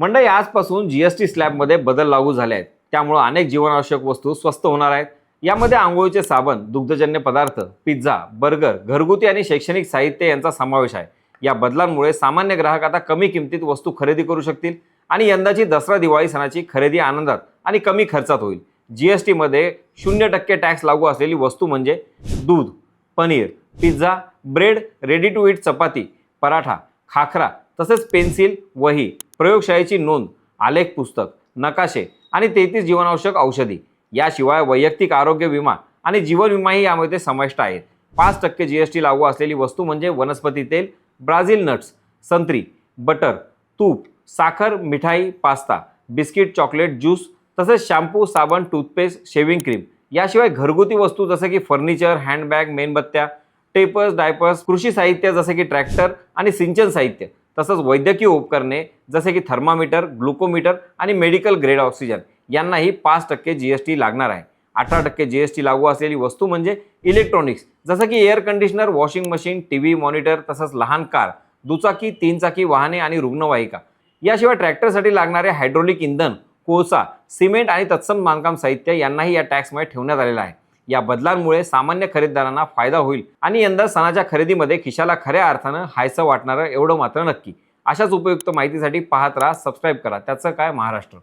मंडळी आजपासून जीएसटी स्लॅबमध्ये बदल लागू झाले आहेत. त्यामुळे अनेक जीवनावश्यक वस्तू स्वस्त होणार आहेत. यामध्ये आंघोळीचे साबण दुग्धजन्य पदार्थ पिझ्झा बर्गर घरगुती आणि शैक्षणिक साहित्य यांचा समावेश आहे. या बदलांमुळे सामान्य ग्राहक आता कमी किमतीत वस्तू खरेदी करू शकतील आणि यंदाची दसरा दिवाळी सणाची खरेदी आनंदात आणि कमी खर्चात होईल. जी एस टीमध्ये शून्य टक्के टॅक्स लागू असलेली वस्तू म्हणजे दूध paneer pizza bread ready to eat chapati paratha khakhra तसेच पेन्सिल वही प्रयोगशाळेची नोंद आलेख पुस्तक नकाशे आणि तेहतीस जीवनावश्यक औषधी. याशिवाय वैयक्तिक आरोग्य विमा आणि जीवन विमाही यामध्ये समाविष्ट आहेत. पाच टक्के जी एस टी लागू असलेली वस्तू म्हणजे वनस्पती तेल ब्राझील नट्स संत्री बटर तूप साखर मिठाई पास्ता बिस्किट चॉकलेट ज्यूस तसेच शॅम्पू साबण टूथपेस्ट शेविंग क्रीम. याशिवाय घरगुती वस्तू जसं की फर्निचर हँडबॅग मेणबत्त्या टेपर्स डायपर्स कृषी साहित्य जसे की ट्रॅक्टर आणि सिंचन साहित्य. तसंच वैद्यकीय उपकरणे जसे की थर्मामीटर ग्लुकोमीटर आणि मेडिकल ग्रेड ऑक्सिजन यांनाही पाच टक्के जी एस टी लागणार आहे. अठरा टक्के जी एस टी लागू असलेली वस्तू म्हणजे इलेक्ट्रॉनिक्स जसं की air conditioner washing machine T V monitor तसंच लहान कार दुचाकी तीनचाकी वाहने आणि रुग्णवाहिका. याशिवाय ट्रॅक्टरसाठी लागणारे हायड्रोलिक इंधन कोळसा सिमेंट आणि तत्सम बांधकाम साहित्य यांनाही या टॅक्समुळे ठेवण्यात आलेलं आहे. या बदलांमुळे सामान्य खरेदीदारांना फायदा होईल आणि यंदा सणाच्या खरेदीमध्ये खिशाला खऱ्या अर्थानं हायचं वाटणारं एवढं मात्र नक्की. अशाच उपयुक्त माहितीसाठी पाहत राहा सबस्क्राईब करा. त्याचं काय? महाराष्ट्र.